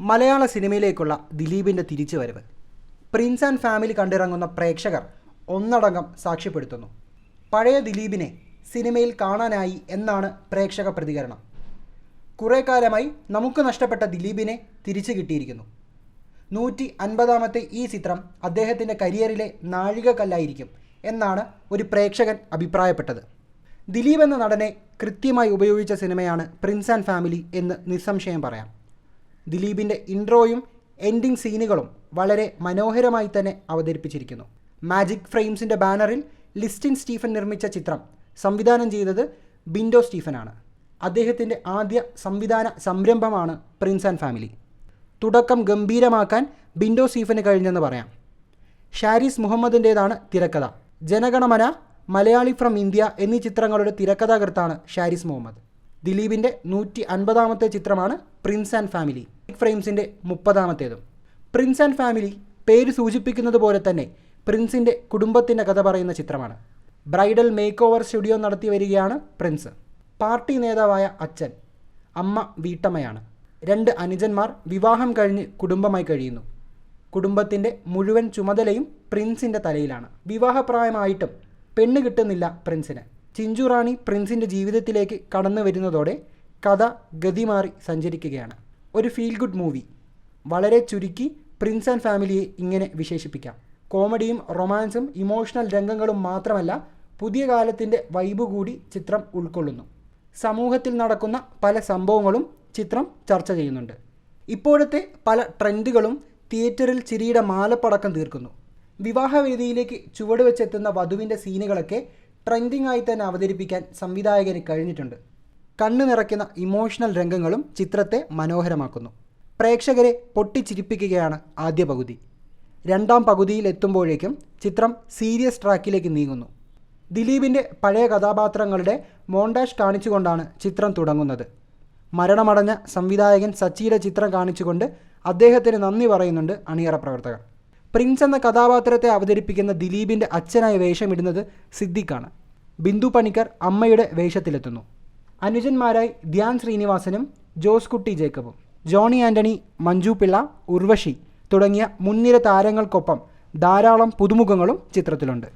മലയാള സിനിമയിലേക്കുള്ള ദിലീപിന്റെ തിരിച്ചുവരവ്. Prince and family കണ്ടിറങ്ങുന്ന പ്രേക്ഷകർ ഒന്നടങ്കം സാക്ഷ്യപ്പെടുത്തുന്നു. പഴയ ദിലീപിനെ സിനിമയിൽ കാണാനായി എന്നാണ് പ്രേക്ഷക പ്രതികരണം. കുറേ കാലമായി നമുക്ക് നഷ്ടപ്പെട്ട ദിലീപിനെ തിരിച്ചു കിട്ടിയിരിക്കുന്നു. നൂറ്റി അൻപതാമത്തെ ഈ ചിത്രം അദ്ദേഹത്തിന്റെ കരിയറിലെ നാഴികക്കല്ലായിരിക്കും എന്നാണ് ഒരു പ്രേക്ഷകൻ അഭിപ്രായപ്പെട്ടത്. ദിലീപ് എന്ന നടനെ കൃത്യമായി ഉപയോഗിച്ച സിനിമയാണ് പ്രിൻസ് ആൻഡ് ഫാമിലി എന്ന് നിസ്സംശയം പറയാം. ദിലീപിന്റെ ഇൻട്രോയും എൻഡിങ് സീനുകളും വളരെ മനോഹരമായി തന്നെ അവതരിപ്പിച്ചിരിക്കുന്നു. മാജിക് ഫ്രെയിംസിന്റെ ബാനറിൽ ലിസ്റ്റിൻ സ്റ്റീഫൻ നിർമ്മിച്ച ചിത്രം സംവിധാനം ചെയ്തത് ബിൻഡോ സ്റ്റീഫനാണ്. അദ്ദേഹത്തിന്റെ ആദ്യ സംവിധാന സംരംഭമാണ് പ്രിൻസ് ആൻഡ് ഫാമിലി തുടക്കം ഗംഭീരമാക്കാൻ ബിൻഡോ സ്റ്റീഫന് കഴിഞ്ഞെന്ന് പറയാം. ഷാരിസ് മുഹമ്മദിന്റേതാണ് തിരക്കഥ. ജനഗണമന മലയാളി ഫ്രം ഇന്ത്യ എന്നീ ചിത്രങ്ങളുടെ തിരക്കഥാകൃത്താണ് ഷാരിസ് മുഹമ്മദ്. ദിലീപിന്റെ നൂറ്റി അൻപതാമത്തെ ചിത്രമാണ് പ്രിൻസ് ആൻഡ് ഫാമിലി ഫ്രെയിംസിന്റെ മുപ്പതാമത്തേതും. പ്രിൻസ് ആൻഡ് ഫാമിലി പേര് സൂചിപ്പിക്കുന്നത് പോലെ തന്നെ പ്രിൻസിന്റെ കുടുംബത്തിന്റെ കഥ പറയുന്ന ചിത്രമാണ്. ബ്രൈഡൽ മേക്ക് ഓവർ സ്റ്റുഡിയോ നടത്തി വരികയാണ് പ്രിൻസ്. പാർട്ടി നേതാവായ അച്ഛൻ അമ്മ വീട്ടമ്മയാണ്. രണ്ട് അനുജന്മാർ വിവാഹം കഴിഞ്ഞ് കുടുംബമായി കഴിയുന്നു. കുടുംബത്തിന്റെ മുഴുവൻ ചുമതലയും പ്രിൻസിന്റെ തലയിലാണ്. വിവാഹപ്രായമായിട്ടും പെണ്ണ് കിട്ടുന്നില്ല പ്രിൻസിന്. ചിഞ്ചു റാണി പ്രിൻസിന്റെ ജീവിതത്തിലേക്ക് കടന്നു വരുന്നതോടെ കഥ ഗതിമാറി സഞ്ചരിക്കുകയാണ്. ഒരു ഫീൽ ഗുഡ് മൂവി വളരെ ചുരുക്കി പ്രിൻസ് ആൻഡ് ഫാമിലിയെ ഇങ്ങനെ വിശേഷിപ്പിക്കാം. കോമഡിയും റൊമാൻസും ഇമോഷണൽ രംഗങ്ങളും മാത്രമല്ല പുതിയ കാലത്തിന്റെ വൈബ് കൂടി ചിത്രം ഉൾക്കൊള്ളുന്നു. സമൂഹത്തിൽ നടക്കുന്ന പല സംഭവങ്ങളും ചിത്രം ചർച്ച ചെയ്യുന്നുണ്ട്. ഇപ്പോഴത്തെ പല ട്രെൻഡുകളും തിയേറ്ററിൽ ചിരിയുടെ മാലപ്പടക്കം തീർക്കുന്നു. വിവാഹവേദിയിലേക്ക് ചുവട് വെച്ചെത്തുന്ന വധുവിന്റെ സീനുകളൊക്കെ ട്രെൻഡിംഗ് ആയി തന്നെ അവതരിപ്പിക്കാൻ സംവിധായകന് കഴിഞ്ഞിട്ടുണ്ട്. കണ്ണു നിറയ്ക്കുന്ന ഇമോഷണൽ രംഗങ്ങളും ചിത്രത്തെ മനോഹരമാക്കുന്നു. പ്രേക്ഷകരെ പൊട്ടിച്ചിരിപ്പിക്കുകയാണ് ആദ്യ പകുതി. രണ്ടാം പകുതിയിൽ എത്തുമ്പോഴേക്കും ചിത്രം സീരിയസ് ട്രാക്കിലേക്ക് നീങ്ങുന്നു. ദിലീപിന്റെ പഴയ കഥാപാത്രങ്ങളുടെ മോണ്ടാഷ് കാണിച്ചുകൊണ്ടാണ് ചിത്രം തുടങ്ങുന്നത്. മരണമടഞ്ഞ സംവിധായകൻ സച്ചിയുടെ ചിത്രം കാണിച്ചുകൊണ്ട് അദ്ദേഹത്തിന് നന്ദി പറയുന്നുണ്ട് അണിയറ പ്രവർത്തകർ. പ്രിൻസ് എന്ന കഥാപാത്രത്തെ അവതരിപ്പിക്കുന്ന ദിലീപിന്റെ അച്ഛനായി വേഷമിടുന്നത് സിദ്ദിഖാണ്. ബിന്ദു പണിക്കർ അമ്മയുടെ വേഷത്തിലെത്തുന്നു. അനുജന്മാരായി ധ്യാൻ ശ്രീനിവാസനും ജോസ് കുട്ടി ജേക്കബും. ജോണി ആന്റണി മഞ്ജു പിള്ള ഉർവശി തുടങ്ങിയ മുൻനിര താരങ്ങൾക്കൊപ്പം ധാരാളം പുതുമുഖങ്ങളും ചിത്രത്തിലുണ്ട്.